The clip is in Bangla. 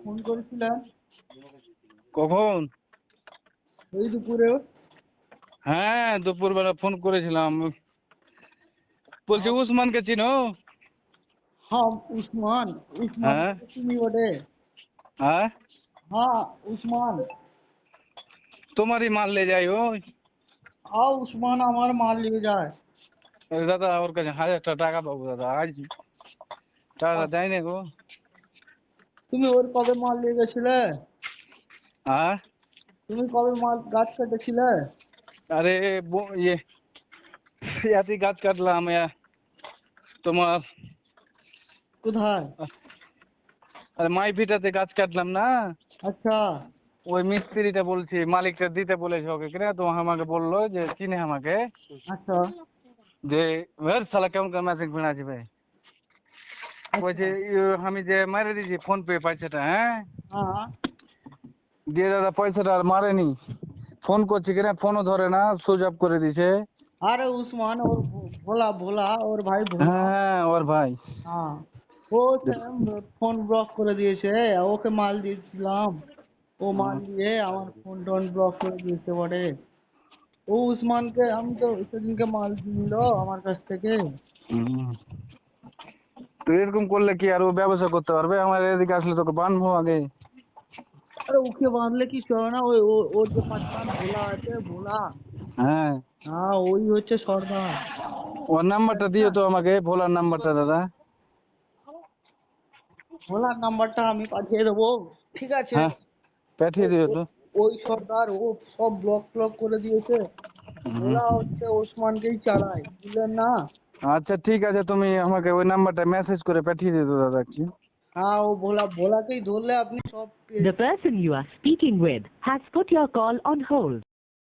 फोन করেছিলেন কখন ওই দুপুরে ও হ্যাঁ দুপুরবেলা ফোন করেছিলাম বলছো উসমান কে চিনো হ্যাঁ উসমান উসমান চিনি ওডে হ্যাঁ হ্যাঁ উসমান তোমারই মাল لے যাই ও আ উসমান আমার মাল নিয়ে যায় দাদা ওর কাছে আ টাকা বাবু দাদা আজ দাদা দাইনে গো তুমি ওর কবে মাল নিয়ে গেছিলে হ্যাঁ তুমি কবে মাল গাছ কেটেছিলে আরে ইয়ে ইয়াতে গাছ কাটলাম তোমার কোথায় আরে মাই ভিটাতে গাছ কাটলাম না আচ্ছা ওই মিস্ত্রিটা বলছি মালিকটা দিতে বলেছে ওকে কিনা তো আমাকে বললো যে চিনে আমাকে আচ্ছা যে ভের সালা কেমন কেমন মেসেজ ভেড়া আছে ভাই বলছে আচ্ছা। ইয়ে, আমি যে মারে দিয়েছি ফোন পে পয়সাটা হ্যাঁ? হ্যাঁ দিয়ে দাদা পয়সাটা আর মারেনি ফোন করছি কিনা ফোনও ধরে না সুইচ করে দিছে আরে উসমান ওর ভোলা ভোলা ওর ভাই হ্যাঁ ওর ভাই হ্যাঁ ও ফোন ব্লক করে দিয়েছে ওকে মাল দিয়েছিলাম ও মাল দিয়ে আমার ফোন টোন ব্লক করে দিয়েছে বটে ও উসমানকে আমি তো সেদিনকে মাল নিল আমার কাছ থেকে তুই এরকম করলে কি আর ও ব্যবসা করতে পারবে আমার এদিকে আসলে তোকে বাঁধবো আগে আরে ওকে বাঁধলে কি হবে না ওই ওর যে পাঁচ পাঁচ ভোলা আছে ভোলা হ্যাঁ হ্যাঁ ওই হচ্ছে সর্দার ওর নাম্বারটা দিও তো আমাকে ভোলার নাম্বারটা দাদা ভোলার নাম্বারটা আমি পাঠিয়ে দেবো ঠিক আছে পাঠিয়ে দিও তো ওই সর্দার ও সব ব্লক ব্লক করে দিয়েছে ভোলা হচ্ছে ওসমানকেই চালায় বুঝলেন না আচ্ছা ঠিক আছে তুমি আমাকে ওই নাম্বারটা মেসেজ করে পাঠিয়ে দিতে দাদা কি হ্যাঁ ও ভোলা ভোলাকেই ধরলে আপনি সব The person you are speaking with has put your call on hold.